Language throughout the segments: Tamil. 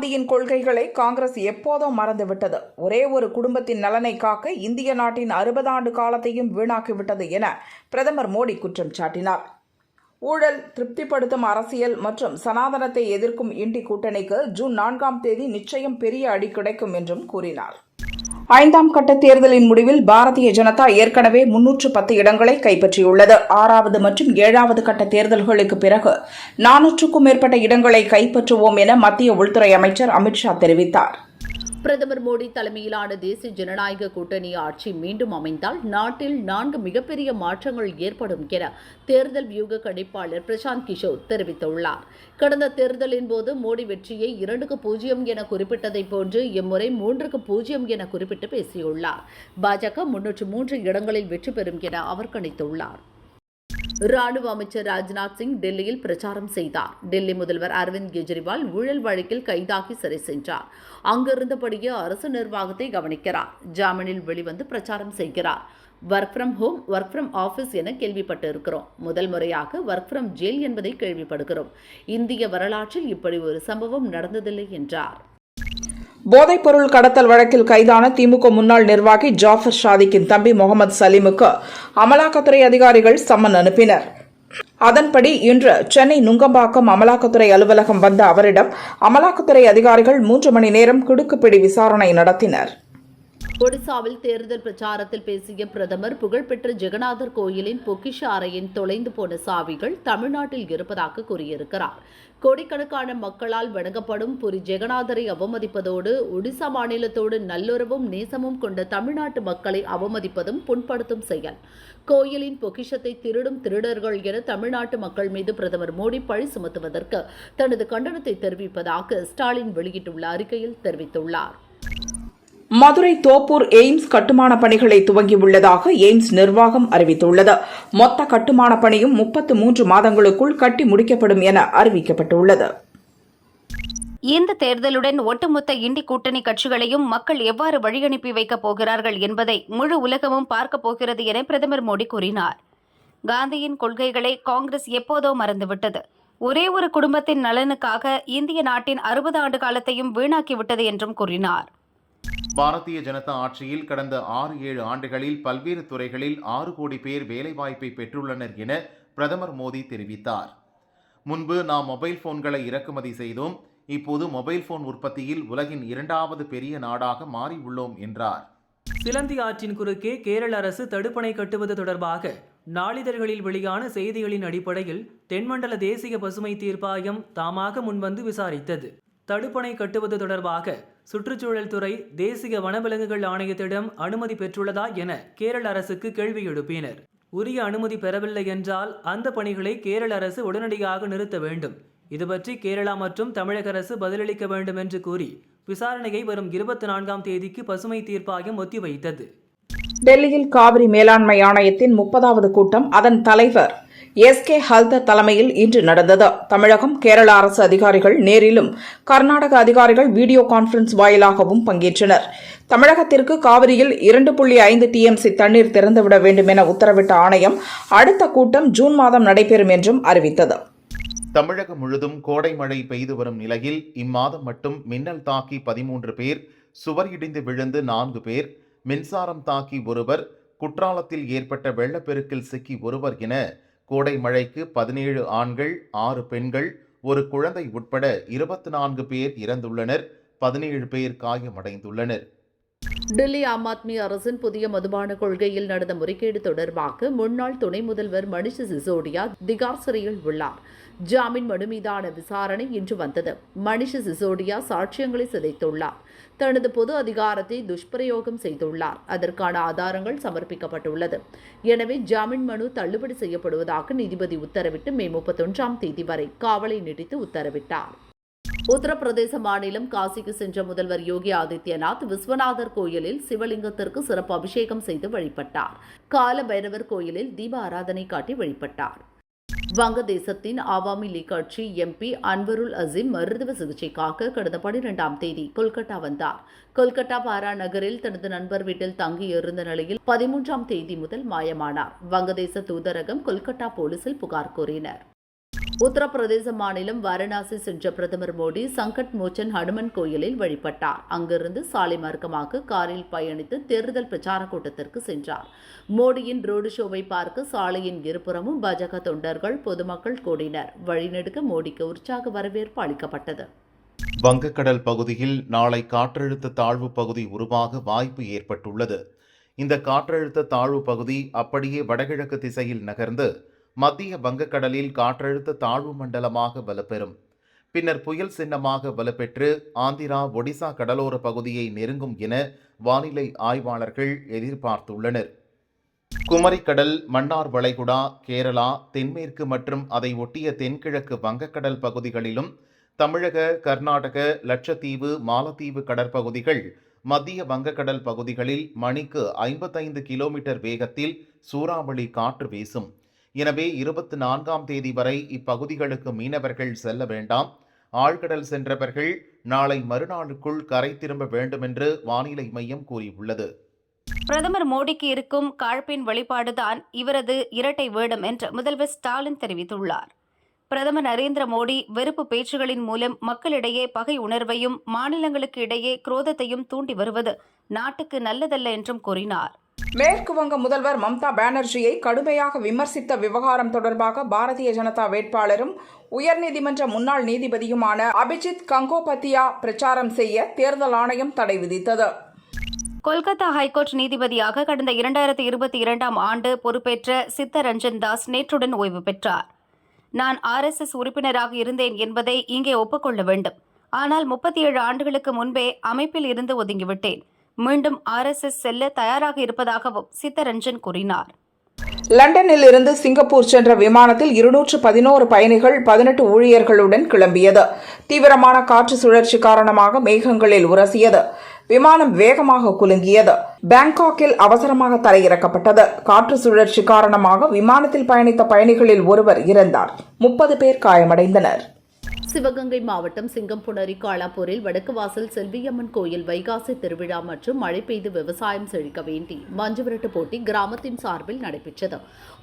காந்தியின் கொள்கைகளை காங்கிரஸ் எப்போதோ மறந்துவிட்டது. ஒரே ஒரு குடும்பத்தின் நலனை காக்க இந்திய நாட்டின் அறுபது ஆண்டு காலத்தையும் வீணாக்கிவிட்டது என பிரதமர் மோடி குற்றம் சாட்டினார். ஊழல் திருப்திப்படுத்தும் அரசியல் மற்றும் சனாதனத்தை எதிர்க்கும் இண்டி கூட்டணிக்கு ஜூன் நான்காம் தேதி நிச்சயம் பெரிய அடி கிடைக்கும் என்றும் கூறினார். ஐந்தாம் கட்ட தேர்தலின் முடிவில் பாரதிய ஜனதா ஏற்கனவே முன்னூற்று பத்து இடங்களை கைப்பற்றியுள்ளது. ஆறாவது மற்றும் ஏழாவது கட்ட தேர்தல்களுக்கு பிறகு நானூற்றுக்கும் மேற்பட்ட இடங்களை கைப்பற்றுவோம் என மத்திய உள்துறை அமைச்சர் அமித்ஷா தெரிவித்தார். பிரதமர் மோடி தலைமையிலான தேசிய ஜனநாயக கூட்டணி ஆட்சி மீண்டும் அமைந்தால் நாட்டில் நான்கு மிகப்பெரிய மாற்றங்கள் ஏற்படும் என தேர்தல் வியூக கணிப்பாளர் பிரசாந்த் கிஷோர் தெரிவித்துள்ளார். கடந்த தேர்தலின் போது மோடி வெற்றியை இரண்டுக்கு பூஜ்ஜியம் என குறிப்பிட்டதைப் போன்று இம்முறை மூன்றுக்கு பூஜ்ஜியம் என குறிப்பிட்டு பேசியுள்ளார். பாஜக முன்னூற்று மூன்று இடங்களில் வெற்றி பெறும் என அவர் கணித்துள்ளார். ராணுவ அமைச்சர் ராஜ்நாத் சிங் டெல்லியில் பிரச்சாரம் செய்தார். டெல்லி முதல்வர் அரவிந்த் கெஜ்ரிவால் ஊழல் வழக்கில் கைதாகி சிறை சென்றார். அங்கிருந்தபடியே அரசு நிர்வாகத்தை கவனிக்கிறார். ஜாமீனில் வெளிவந்து பிரச்சாரம் செய்கிறார். Work from home work from office என கேள்விப்பட்டு இருக்கிறோம் முதல் முறையாக ஒர்க் ஃப்ரம் ஜெயில் என்பதை கேள்விப்படுகிறோம். இந்திய வரலாற்றில் இப்படி ஒரு சம்பவம் நடந்ததில்லை என்றார். போதைப்பொருள் கடத்தல் வழக்கில் கைதான திமுக முன்னாள் நிர்வாகி ஜாஃபர் ஷாதிக்கின் தம்பி முகமது சலீமுக்கு அமலாக்கத்துறை அதிகாரிகள் சம்மன் அனுப்பினர். அதன்படி இன்று சென்னை நுங்கம்பாக்கம் அமலாக்கத்துறை அலுவலகம் வந்த அவரிடம் அமலாக்கத்துறை அதிகாரிகள் மூன்று மணி நேரம் குடுக்குப்பிடி விசாரணை நடத்தினர். ஒடிசாவில் தேர்தல் பிரச்சாரத்தில் பேசிய பிரதமர் புகழ்பெற்ற ஜெகநாதர் கோயிலின் பொக்கிஷ அறையின் தொலைந்து போன சாவிகள் தமிழ்நாட்டில் இருப்பதாக கூறியிருக்கிறார். கோடிக்கணக்கான மக்களால் வணங்கப்படும் புரி ஜெகநாதரை அவமதிப்பதோடு ஒடிசா மாநிலத்தோடு நல்லுறவும் நேசமும் கொண்ட தமிழ்நாட்டு மக்களை அவமதிப்பதும் புண்படுத்தும் செயல். கோயிலின் பொக்கிஷத்தை திருடும் திருடர்கள் என தமிழ்நாட்டு மக்கள் மீது பிரதமர் மோடி பழி சுமத்துவதற்கு தனது கண்டனத்தை தெரிவிப்பதாக ஸ்டாலின் வெளியிட்டுள்ள அறிக்கையில் தெரிவித்துள்ளார். மதுரை தோப்பூர் எய்ம்ஸ் கட்டுமான பணிகளை துவங்கியுள்ளதாக எய்ம்ஸ் நிர்வாகம் அறிவித்துள்ளது. மொத்த கட்டுமான பணியும் முப்பத்து மூன்று மாதங்களுக்குள் கட்டி முடிக்கப்படும் என அறிவிக்கப்பட்டுள்ளது. இந்த தேர்தலுடன் ஒட்டுமொத்த இண்டி கூட்டணி கட்சிகளையும் மக்கள் எவ்வாறு வழியனுப்பி வைக்கப் போகிறார்கள் என்பதை முழு உலகமும் பார்க்கப் போகிறது என பிரதமர் மோடி கூறினார். காந்தியின் கொள்கைகளை காங்கிரஸ் எப்போதோ மறந்துவிட்டது. ஒரே ஒரு குடும்பத்தின் நலனுக்காக இந்திய நாட்டின் அறுபது ஆண்டு காலத்தையும் வீணாக்கிவிட்டது என்றும் கூறினார். பாரதிய ஜனதா ஆட்சியில் கடந்த ஆறு ஏழு ஆண்டுகளில் பல்வேறு துறைகளில் ஆறு கோடி பேர் வேலைவாய்ப்பை பெற்றுள்ளனர் என பிரதமர் மோடி தெரிவித்தார். முன்பு நாம் மொபைல் போன்களை இறக்குமதி செய்தோம் இப்போது மொபைல் போன் உற்பத்தியில் உலகின் இரண்டாவது பெரிய நாடாக மாறியுள்ளோம் என்றார். சிலந்தி ஆற்றின் குறுக்கே கேரள அரசு தடுப்பணை கட்டுவது தொடர்பாக நாளிதழ்களில் வெளியான செய்திகளின் அடிப்படையில் தென்மண்டல தேசிய பசுமை தீர்ப்பாயம் தாமாக முன்வந்து விசாரித்தது. தடுப்பணை கட்டுவது தொடர்பாக சுற்றுச்சூழல் துறை தேசிய வனவிலங்குகள் ஆணையத்திடம் அனுமதி பெற்றுள்ளதா என கேரள அரசுக்கு கேள்வி எழுப்பினர். உரிய அனுமதி பெறவில்லை என்றால் அந்த பணிகளை கேரள அரசு உடனடியாக நிறுத்த வேண்டும். இது பற்றி கேரளா மற்றும் தமிழக அரசு பதிலளிக்க வேண்டும் என்று கூறி விசாரணையை வரும் இருபத்தி நான்காம் தேதிக்கு பசுமை தீர்ப்பாயம் ஒத்திவைத்தது. டெல்லியில் காவிரி மேலாண்மை ஆணையத்தின் முப்பதாவது கூட்டம் அதன் தலைவர் எஸ் கே ஹல்தர் தலைமையில் இன்று நடந்தது. தமிழகம் கேரள அரசு அதிகாரிகள் நேரிலும் கர்நாடக அதிகாரிகள் வீடியோ கான்பரன்ஸ் வாயிலாகவும் பங்கேற்றனர். தமிழகத்திற்கு காவிரியில் இரண்டு புள்ளி ஐந்து டிஎம்சி தண்ணீர் திறந்துவிட வேண்டும் என உத்தரவிட்ட ஆணையம் அடுத்த கூட்டம் ஜூன் மாதம் நடைபெறும் என்றும் அறிவித்தது. தமிழகம் முழுதும் கோடை மழை பெய்து வரும் நிலையில் இம்மாதம் மட்டும் மின்னல் தாக்கி பதிமூன்று பேர் சுவர் இடிந்து விழுந்து நான்கு பேர் மின்சாரம் தாக்கி ஒருவர் குற்றாலத்தில் ஏற்பட்ட வெள்ளப்பெருக்கில் சிக்கி ஒருவர் என கோடை மழைக்கு பதினேழு ஆண்கள் ஆறு பெண்கள் ஒரு குழந்தை உட்பட இருபத்தி நான்கு பேர் இறந்துள்ளனர். பதினேழு பேர் காயமடைந்துள்ளனர். டெல்லி ஆம் ஆத்மி அரசின் புதிய மதுபான கொள்கையில் நடந்த முறைகேடு தொடர்பாக முன்னாள் துணை முதல்வர் மணிஷ் சிசோடியா திகார் சிறையில் உள்ளார். ஜாமீன் மனு மீதான விசாரணை இன்று வந்தது. மணிஷ் சிசோடியா சாட்சியங்களை சிதைத்துள்ளார். தனது பொது அதிகாரத்தை துஷ்பிரயோகம் செய்துள்ளார். அதற்கான ஆதாரங்கள் சமர்ப்பிக்கப்பட்டுள்ளது. எனவே ஜாமீன் மனு தள்ளுபடி செய்யப்படுவதாக நீதிபதி உத்தரவிட்டு மே முப்பத்தொன்றாம் தேதி வரை காவலை நீடித்து உத்தரவிட்டார். உத்தரப்பிரதேச மாநிலம் காசிக்கு சென்ற முதல்வர் யோகி ஆதித்யநாத் விஸ்வநாதர் கோயிலில் சிவலிங்கத்திற்கு சிறப்பு அபிஷேகம் செய்து வழிபட்டார். கால பைரவர் கோயிலில் தீப ஆராதனை காட்டி வழிபட்டார். வங்கதேசத்தின் ஆவாமி லீக் கட்சி எம்பி அன்வருல் அசீம் மருத்துவ சிகிச்சைக்காக கடந்த பனிரெண்டாம் தேதி கொல்கட்டா வந்தார். கொல்கட்டா பாரா நகரில் தனது நண்பர் வீட்டில் தங்கியிருந்த நிலையில் பதிமூன்றாம் தேதி முதல் மாயமானார். வங்கதேச தூதரகம் கொல்கட்டா போலீசில் புகார் கூறினர். உத்தரப்பிரதேச மாநிலம் வாரணாசி சென்ற பிரதமர் மோடி சங்கட் மோச்சன் ஹனுமன் கோயிலில் வழிபட்டார். அங்கிருந்து சாலை மார்க்கமாக காரில் பயணித்து தேர்தல் பிரச்சார கூட்டத்திற்கு சென்றார். மோடியின் ரோடு ஷோவை பார்க்க சாலையின் இருபுறமும் பாஜக தொண்டர்கள் பொதுமக்கள் கூடினர். வழிநெடுக்க மோடிக்கு உற்சாக வரவேற்பு அளிக்கப்பட்டது. வங்கக்கடல் பகுதியில் நாளை காற்றழுத்த தாழ்வு பகுதி உருவாக வாய்ப்பு ஏற்பட்டுள்ளது. இந்த காற்றழுத்த தாழ்வு பகுதி அப்படியே வடகிழக்கு திசையில் நகர்ந்து மத்திய வங்கக்கடலில் காற்றழுத்த தாழ்வு மண்டலமாக வலுப்பெறும் பின்னர் புயல் சின்னமாக வலுப்பெற்று ஆந்திரா ஒடிசா கடலோர பகுதியை நெருங்கும் என வானிலை ஆய்வாளர்கள் எதிர்பார்த்துள்ளனர். குமரிக்கடல் மன்னார் வளைகுடா கேரளா தென்மேற்கு மற்றும் அதை ஒட்டிய தென்கிழக்கு வங்கக்கடல் பகுதிகளிலும் தமிழக கர்நாடக லட்சத்தீவு மாலத்தீவு கடற்பகுதிகள் மத்திய வங்கக்கடல் பகுதிகளில் மணிக்கு ஐம்பத்தைந்து கிலோமீட்டர் வேகத்தில் சூறாவளி காற்று வீசும். எனவே இருபத்தி நான்காம் தேதி வரை இப்பகுதிகளுக்கு மீனவர்கள் செல்ல வேண்டாம். ஆழ்கடல் சென்றவர்கள் நாளை மறுநாளுக்குள் கரை திரும்ப வேண்டுமென்று வானிலை மையம் கூறியுள்ளது. பிரதமர் மோடிக்கு இருக்கும் காழ்ப்பின் வெளிப்பாடுதான் இவரது இரட்டை வேடம் என்று முதல்வர் ஸ்டாலின் தெரிவித்துள்ளார். பிரதமர் நரேந்திர மோடி வெறுப்பு பேச்சுகளின் மூலம் மக்களிடையே பகை உணர்வையும் மாநிலங்களுக்கு இடையே குரோதத்தையும் தூண்டி வருவது நாட்டுக்கு நல்லதல்ல என்றும் கூறினார். மேற்கு வங்க முதல்வர் மம்தா பானர்ஜியை கடுமையாக விமர்சித்த விவகாரம் தொடர்பாக பாரதிய ஜனதா வேட்பாளரும் உயர்நீதிமன்ற முன்னாள் நீதிபதியுமான அபிஜித் கங்கோபத்தியா பிரச்சாரம் செய்ய தேர்தல் ஆணையம் தடை விதித்தது. கொல்கத்தா ஹைகோர்ட் நீதிபதியாக கடந்த இரண்டாயிரத்தி இருபத்தி இரண்டாம் ஆண்டு பொறுப்பேற்ற சித்த ரஞ்சன் தாஸ் நேற்றுடன் ஓய்வு பெற்றார். நான் ஆர்எஸ்எஸ் உறுப்பினராக இருந்தேன் என்பதை இங்கே ஒப்புக்கொள்ள வேண்டும். ஆனால் முப்பத்தி ஏழு ஆண்டுகளுக்கு முன்பே அமைப்பில் இருந்து ஒதுங்கிவிட்டேன். மீண்டும் ஆர்எஸ்எஸ் செல்ல தயாராக இருப்பதாகவும் சித்தரஞ்சன் கூறினார். லண்டனில் இருந்து சிங்கப்பூர் சென்ற விமானத்தில் இருநூற்று பதினோரு பயணிகள் பதினெட்டு ஊழியர்களுடன் கிளம்பியது. தீவிரமான காற்று சுழற்சி காரணமாக மேகங்களில் உரசியது. விமானம் வேகமாக குலுங்கியது. பாங்காக்கில் அவசரமாக தரையிறக்கப்பட்டது. காற்று சுழற்சி காரணமாக விமானத்தில் பயணித்த பயணிகளில் ஒருவர் இறந்தார். முப்பது பேர் காயமடைந்தனர். சிவகங்கை மாவட்டம் சிங்கம்புணரி காளாப்பூரில் வடக்கு வாசல் செல்வியம்மன் கோயில் வைகாசி திருவிழா மற்றும் மழை பெய்து விவசாயம் செழிக்க வேண்டி மஞ்சுவிரட்டு போட்டி கிராமத்தின் சார்பில் நடைபெற்றது.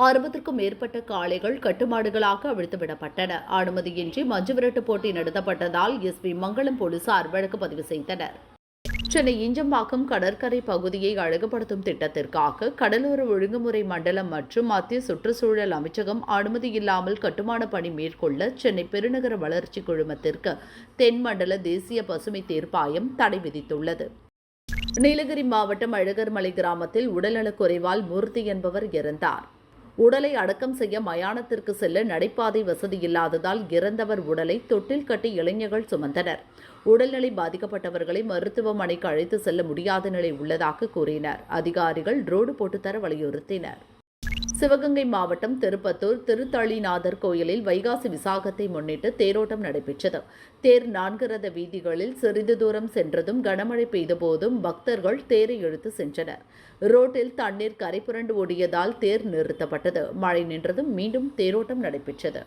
அறுபதுக்கும் மேற்பட்ட காளைகள் கட்டுமாடுகளாக அவிழ்த்துவிடப்பட்டன. அனுமதியின்றி மஞ்சுவிரட்டு போட்டி நடத்தப்பட்டதால் எஸ்பி மங்களம் போலீசார் வழக்கு பதிவு செய்தனர். சென்னை இஞ்சம்பாக்கம் கடற்கரை பகுதியை அழகுபடுத்தும் திட்டத்திற்காக கடலோர ஒழுங்குமுறை மண்டலம் மற்றும் மத்திய சுற்றுச்சூழல் அமைச்சகம் அனுமதி இல்லாமல் கட்டுமான பணி மேற்கொள்ள சென்னை பெருநகர வளர்ச்சி குழுமத்திற்கு தென்மண்டல தேசிய பசுமை தீர்ப்பாயம் தடை விதித்துள்ளது. நீலகிரி மாவட்டம் அழகர்மலை கிராமத்தில் உடல்நலக் குறைவால் மூர்த்தி என்பவர் இறந்தார். உடலை அடக்கம் செய்ய மயானத்திற்கு செல்ல நடைபாதை வசதி இல்லாததால் இறந்தவர் உடலை தொட்டில் கட்டி இளைஞர்கள் சுமந்தனர். உடல்நிலை பாதிக்கப்பட்டவர்களை மருத்துவமனைக்கு அழைத்து செல்ல முடியாத நிலை உள்ளதாக கூறினர். அதிகாரிகள் ரோடு போட்டுத்தர வலியுறுத்தினர். சிவகங்கை மாவட்டம் திருப்பத்தூர் திருத்தளிநாதர் கோயிலில் வைகாசி விசாகத்தை முன்னிட்டு தேரோட்டம் நடைபெற்றது. தேர் நான்கு ரத வீதிகளில் சிறிது தூரம் சென்றதும் கனமழை பெய்தபோதும் பக்தர்கள் தேரை இழுத்து சென்றனர். ரோட்டில் தண்ணீர் கரை புரண்டு ஓடியதால் தேர் நிறுத்தப்பட்டது. மழை நின்றதும் மீண்டும் தேரோட்டம் நடைபெற்றது.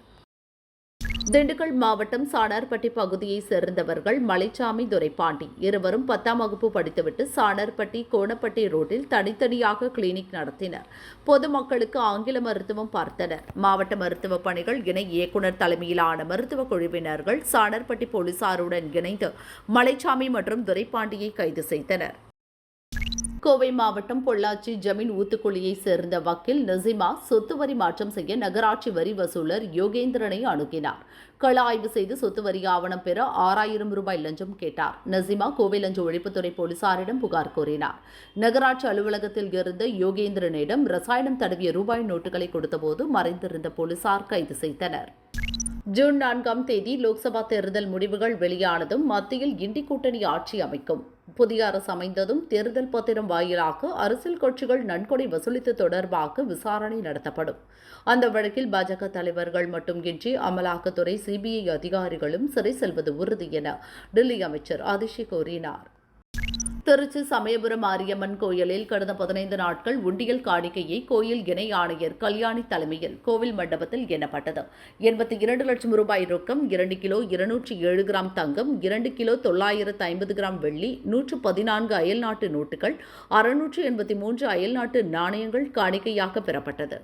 திண்டுக்கல் மாவட்டம் சாணார்பட்டி பகுதியைச் சேர்ந்தவர்கள் மலைச்சாமி துரைப்பாண்டி. இருவரும் பத்தாம் வகுப்பு படித்துவிட்டு சாணார்பட்டி கோணப்பட்டி ரோட்டில் தனித்தனியாக கிளினிக் நடத்தினர். பொதுமக்களுக்கு ஆங்கில மருத்துவம் பார்த்தனர். மாவட்ட மருத்துவ பணிகள் இணை இயக்குநர் தலைமையிலான மருத்துவ குழுவினர்கள் சாணார்பட்டி போலீசாருடன் இணைந்து மலைச்சாமி மற்றும் துரைப்பாண்டியை கைது செய்தனர். கோவை மாவட்டம் பொள்ளாச்சி ஜமீன் ஊத்துக்குழியைச் சேர்ந்த வக்கீல் நசிமா சொத்து வரி மாற்றம் செய்ய நகராட்சி வரி வசூலர் யோகேந்திரனை அணுகினார். கள ஆய்வு செய்து சொத்து வரி ஆவணம் பெற ஆறாயிரம் ரூபாய் லஞ்சம் கேட்டார். நசிமா கோவை லஞ்ச ஒழிப்புத்துறை போலீசாரிடம் புகார் கூறினார் நகராட்சி அலுவலகத்தில் இருந்த யோகேந்திரனிடம் ரசாயனம் தடவிய ரூபாய் நோட்டுகளை கொடுத்தபோது மறைந்திருந்த போலீசார் கைது செய்தனர். ஜூன் நான்காம் தேதி லோக்சபா தேர்தல் முடிவுகள் வெளியானதும் மத்தியில் இண்டி கூட்டணி ஆட்சி அமைக்கும். புதிய அரசு அமைந்ததும் தேர்தல் பத்திரம் வாயிலாக அரசியல் கட்சிகள் நன்கொடை வசூலித்து தொடர்பாக விசாரணை நடத்தப்படும். அந்த வழக்கில் பாஜக தலைவர்கள் மட்டுமின்றி அமலாக்கத்துறை சிபிஐ அதிகாரிகளும் சிறை செல்வது உறுதி என டெல்லி அமைச்சர் அதிஷி கூறினார். திருச்சி சமயபுரம் மாரியம்மன் கோயிலில் கடந்த பதினைந்து நாட்கள் உண்டியல் காணிக்கையை கோயில் இணை ஆணையர் கல்யாணி தலைமையில் கோவில் மண்டபத்தில் எண்ணப்பட்டது. எண்பத்தி இரண்டு லட்சம் ரூபாய் ரொக்கம் இரண்டு கிலோ இருநூற்றி ஏழு கிராம் தங்கம் இரண்டு கிலோ தொள்ளாயிரத்து ஐம்பது கிராம் வெள்ளி நூற்று பதினான்கு அயல்நாட்டு நோட்டுகள் அறுநூற்று எண்பத்தி மூன்று அயல்நாட்டு நாணயங்கள் காணிக்கையாக பெறப்பட்டது.